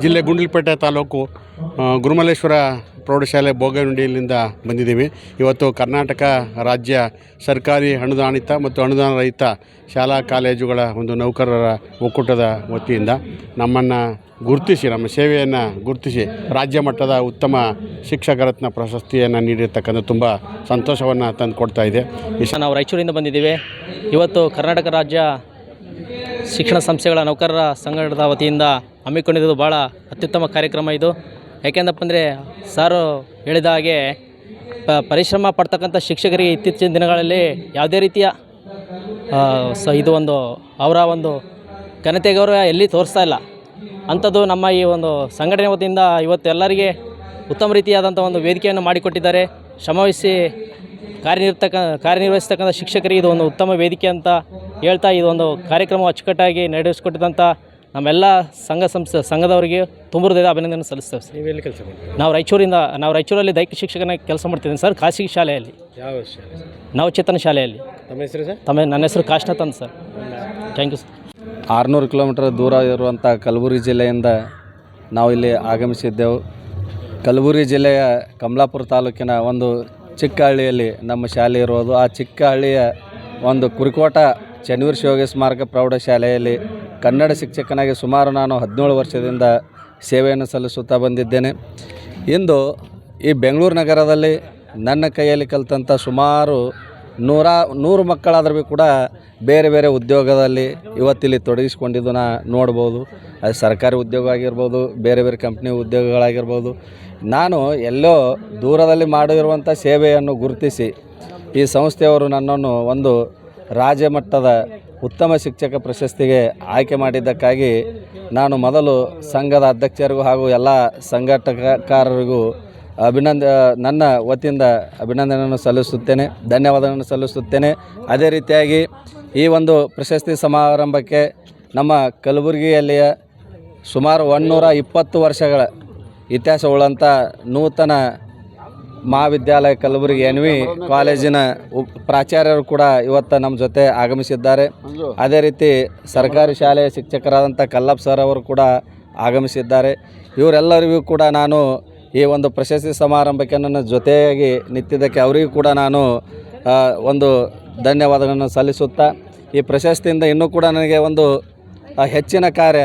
ಜಿಲ್ಲೆ ಗುಂಡ್ಲುಪೇಟೆ ತಾಲೂಕು ಗುರುಮಲೇಶ್ವರ ಪ್ರೌಢಶಾಲೆ ಬೋಗನಹುಂಡಿಯಲ್ಲಿಂದ ಬಂದಿದ್ದೀವಿ. ಇವತ್ತು ಕರ್ನಾಟಕ ರಾಜ್ಯ ಸರ್ಕಾರಿ ಅನುದಾನಿತ ಮತ್ತು ಅನುದಾನ ರಹಿತ ಶಾಲಾ ಕಾಲೇಜುಗಳ ಒಂದು ನೌಕರರ ಒಕ್ಕೂಟದ ವತಿಯಿಂದ ನಮ್ಮನ್ನು ಗುರುತಿಸಿ, ನಮ್ಮ ಸೇವೆಯನ್ನು ಗುರುತಿಸಿ ರಾಜ್ಯ ಮಟ್ಟದ ಉತ್ತಮ ಶಿಕ್ಷಕರತ್ನ ಪ್ರಶಸ್ತಿಯನ್ನು ನೀಡಿರ್ತಕ್ಕಂಥ ತುಂಬ ಸಂತೋಷವನ್ನು ತಂದು ಕೊಡ್ತಾ ಇದೆ ನಾವು ರಾಯಚೂರಿಂದ ಬಂದಿದ್ದೀವಿ. ಇವತ್ತು ಕರ್ನಾಟಕ ರಾಜ್ಯ ಶಿಕ್ಷಣ ಸಂಸ್ಥೆಗಳ ನೌಕರರ ಸಂಘಟದ ವತಿಯಿಂದ ಹಮ್ಮಿಕೊಂಡಿದ್ದು ಭಾಳ ಅತ್ಯುತ್ತಮ ಕಾರ್ಯಕ್ರಮ ಇದು. ಯಾಕೆಂದಪ್ಪ ಅಂದರೆ ಸಾರು ಹೇಳಿದ ಹಾಗೆ ಪ, ಪರಿಶ್ರಮ ಪಡ್ತಕ್ಕಂಥ ಶಿಕ್ಷಕರಿಗೆ ಇತ್ತೀಚಿನ ದಿನಗಳಲ್ಲಿ ಯಾವುದೇ ರೀತಿಯ ಸ, ಇದು ಒಂದು, ಅವರ ಒಂದು ಘನತೆ ಗೌರವ ಎಲ್ಲಿ ತೋರಿಸ್ತಾ ಇಲ್ಲ. ಅಂಥದ್ದು ನಮ್ಮ ಈ ಒಂದು ಸಂಘಟನೆ ವತಿಯಿಂದ ಇವತ್ತು ಎಲ್ಲರಿಗೆ ಉತ್ತಮ ರೀತಿಯಾದಂಥ ಒಂದು ವೇದಿಕೆಯನ್ನು ಮಾಡಿಕೊಟ್ಟಿದ್ದಾರೆ. ಶ್ರಮವಹಿಸಿ ಕಾರ್ಯನಿರ್ತಕ್ಕ ಕಾರ್ಯನಿರ್ವಹಿಸ್ತಕ್ಕಂಥ ಶಿಕ್ಷಕರಿಗೆ ಇದು ಒಂದು ಉತ್ತಮ ವೇದಿಕೆ ಅಂತ ಹೇಳ್ತಾ ಇದೊಂದು ಒಂದು ಕಾರ್ಯಕ್ರಮ ಅಚ್ಚುಕಟ್ಟಾಗಿ ನಡೆಸಿಕೊಟ್ಟಿದಂಥ ನಮ್ಮೆಲ್ಲ ಸಂಘ ಸಂಸ್ಥೆ ಸಂಘದವರಿಗೆ ತುಂಬ ಹೃದಯದ ಅಭಿನಂದನೆ ಸಲ್ಲಿಸ್ತೇವೆ ಸರ್. ನೀವೆಲ್ಲಿ ಕೆಲಸ ಮಾಡ್ತೀವಿ ನಾವು ರಾಯಚೂರಿಂದ ನಾವು ರಾಯಚೂರಲ್ಲಿ ದೈಹಿಕ ಶಿಕ್ಷಕನ ಕೆಲಸ ಮಾಡ್ತಿದ್ದೀನಿ ಸರ್ ಖಾಸಗಿ ಶಾಲೆಯಲ್ಲಿ. ಯಾವ ಶಾಲೆ ಸರ್? ನವಚೇತನ ಶಾಲೆಯಲ್ಲಿ. ತಮ್ಮ ಹೆಸರು ಸರ್? ತಮ್ಮ ನನ್ನ ಹೆಸರು ಕಾಶ್ನಾಥ್ ಅಂತ ಸರ್. ಥ್ಯಾಂಕ್ ಯು ಸರ್ ಆರುನೂರು ಕಿಲೋಮೀಟರ್ ದೂರ ಇರುವಂಥ ಕಲಬುರಗಿ ಜಿಲ್ಲೆಯಿಂದ ನಾವು ಇಲ್ಲಿ ಆಗಮಿಸಿದ್ದೆವು. ಕಲಬುರಗಿ ಜಿಲ್ಲೆಯ ಕಮಲಾಪುರ ತಾಲೂಕಿನ ಒಂದು ಚಿಕ್ಕ ಹಳ್ಳಿಯಲ್ಲಿ ನಮ್ಮ ಶಾಲೆ ಇರೋದು ಆ ಚಿಕ್ಕ ಹಳ್ಳಿಯ ಒಂದು ಕುರಿಕೋಟ ಚನ್ನವೀರ ಶಿವಯೋಗಿ ಸ್ಮಾರಕ ಪ್ರೌಢಶಾಲೆಯಲ್ಲಿ ಕನ್ನಡ ಶಿಕ್ಷಕನಾಗಿ ಸುಮಾರು ನಾನು ಹದಿನೇಳು ವರ್ಷದಿಂದ ಸೇವೆಯನ್ನು ಸಲ್ಲಿಸುತ್ತಾ ಬಂದಿದ್ದೇನೆ. ಇಂದು ಈ ಬೆಂಗಳೂರು ನಗರದಲ್ಲಿ ನನ್ನ ಕೈಯಲ್ಲಿ ಕಲಿತಂಥ ಸುಮಾರು ನೂರ, ನೂರು ಮಕ್ಕಳಾದ್ರೂ ಕೂಡ ಬೇರೆ ಬೇರೆ ಉದ್ಯೋಗದಲ್ಲಿ ಇವತ್ತಿಲ್ಲಿ ತೊಡಗಿಸ್ಕೊಂಡಿದ್ದು ನಾ ನೋಡ್ಬೋದು. ಅದು ಸರ್ಕಾರಿ ಉದ್ಯೋಗ ಆಗಿರ್ಬೋದು, ಬೇರೆ ಬೇರೆ ಕಂಪ್ನಿ ಉದ್ಯೋಗಗಳಾಗಿರ್ಬೋದು. ನಾನು ಎಲ್ಲೋ ದೂರದಲ್ಲಿ ಮಾಡಿರುವಂಥ ಸೇವೆಯನ್ನು ಗುರುತಿಸಿ ಈ ಸಂಸ್ಥೆಯವರು ನನ್ನನ್ನು ಒಂದು ರಾಜ್ಯ ಮಟ್ಟದ ಉತ್ತಮ ಶಿಕ್ಷಕ ಪ್ರಶಸ್ತಿಗೆ ಆಯ್ಕೆ ಮಾಡಿದ್ದಕ್ಕಾಗಿ ನಾನು ಮೊದಲು ಸಂಘದ ಅಧ್ಯಕ್ಷರಿಗೂ ಹಾಗೂ ಎಲ್ಲ ಸಂಘಟಕರಿಗೂ ಅಭಿನಂದ, ನನ್ನ ವತಿಯಿಂದ ಅಭಿನಂದನೆಯನ್ನು ಸಲ್ಲಿಸುತ್ತೇನೆ, ಧನ್ಯವಾದಗಳನ್ನು ಸಲ್ಲಿಸುತ್ತೇನೆ. ಅದೇ ರೀತಿಯಾಗಿ ಈ ಒಂದು ಪ್ರಶಸ್ತಿ ಸಮಾರಂಭಕ್ಕೆ ನಮ್ಮ ಕಲಬುರಗಿಯಲ್ಲಿಯ ಸುಮಾರು ಒನ್ನೂರ ಇಪ್ಪತ್ತು ವರ್ಷಗಳ ಇತಿಹಾಸವುಳ್ಳಂಥ ನೂತನ ಮಹಾವಿದ್ಯಾಲಯ ಕಲಬುರಗಿ ಎನ್ ವಿ ಕಾಲೇಜಿನ ಪ್ರಾಚಾರ್ಯರು ಕೂಡ ಇವತ್ತು ನಮ್ಮ ಜೊತೆ ಆಗಮಿಸಿದ್ದಾರೆ. ಅದೇ ರೀತಿ ಸರ್ಕಾರಿ ಶಾಲೆಯ ಶಿಕ್ಷಕರಾದಂಥ ಕಲ್ಲಪ್ಪ ಸರ್ ಅವರು ಕೂಡ ಆಗಮಿಸಿದ್ದಾರೆ. ಇವರೆಲ್ಲರಿಗೂ ಕೂಡ ನಾನು ಈ ಒಂದು ಪ್ರಶಸ್ತಿ ಸಮಾರಂಭಕ್ಕೆ ನನ್ನ ಜೊತೆಯಾಗಿ ನಿಂತಿದ್ದಕ್ಕೆ ಅವರಿಗೂ ಕೂಡ ನಾನು ಒಂದು ಧನ್ಯವಾದಗಳನ್ನು ಸಲ್ಲಿಸುತ್ತಾ, ಈ ಪ್ರಶಸ್ತಿಯಿಂದ ಇನ್ನೂ ಕೂಡ ನನಗೆ ಒಂದು ಹೆಚ್ಚಿನ ಕಾರ್ಯ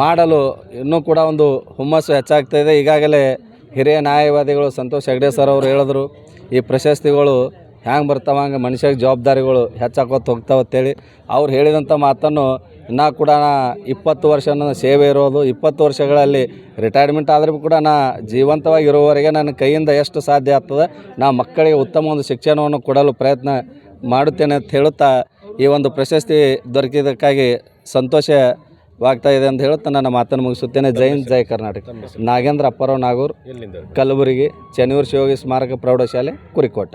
ಮಾಡಲು ಇನ್ನೂ ಕೂಡ ಒಂದು ಹುಮ್ಮಸ್ಸು ಹೆಚ್ಚಾಗ್ತಾಯಿದೆ ಈಗಾಗಲೇ ಹಿರಿಯ ನ್ಯಾಯವಾದಿಗಳು ಸಂತೋಷ್ ಹೆಗ್ಡೆ ಸರ್ ಅವರು ಹೇಳಿದ್ರು, ಈ ಪ್ರಶಸ್ತಿಗಳು ಹ್ಯಾಂಗೆ ಬರ್ತಾವ ಹಂಗೆ ಮನುಷ್ಯಗೆ ಜವಾಬ್ದಾರಿಗಳು ಹೆಚ್ಚಾಕೋತ ಹೋಗ್ತಾವ ಅಂತೇಳಿ ಅವ್ರು ಹೇಳಿದಂಥ ಮಾತನ್ನು ಇನ್ನೂ ಕೂಡ ನಾ ಇಪ್ಪತ್ತು ವರ್ಷ ನನ್ನ ಸೇವೆ ಇರೋದು. ಇಪ್ಪತ್ತು ವರ್ಷಗಳಲ್ಲಿ ರಿಟೈರ್ಮೆಂಟ್ ಆದರೂ ಕೂಡ ನಾ ಜೀವಂತವಾಗಿ ಇರುವವರೆಗೆ ನನ್ನ ಕೈಯಿಂದ ಎಷ್ಟು ಸಾಧ್ಯ ಆಗ್ತದೆ ನಾ ಮಕ್ಕಳಿಗೆ ಉತ್ತಮ ಒಂದು ಶಿಕ್ಷಣವನ್ನು ಕೊಡಲು ಪ್ರಯತ್ನ ಮಾಡುತ್ತೇನೆ ಅಂತ ಹೇಳುತ್ತಾ ಈ ಒಂದು ಪ್ರಶಸ್ತಿ ದೊರಕಿದ್ದಕ್ಕಾಗಿ ಸಂತೋಷವಾಗ್ತಾ ಇದೆ ಅಂತ ಹೇಳುತ್ತಾ ನನ್ನ ಮಾತನ್ನು ಮುಗಿಸುತ್ತೇನೆ. ಜೈ ಹಿಂದ್ ಜೈ ಕರ್ನಾಟಕ. ನಾಗೇಂದ್ರ ಅಪ್ಪರಾವ್ ನಾಗೂರ್ ಎಲ್ಲಿಂದ ಕಲಬುರಗಿ ಚನ್ನೂರು ಶಿವಗಿ ಸ್ಮಾರಕ ಪ್ರೌಢಶಾಲೆ ಕುರಿಕೋಟ.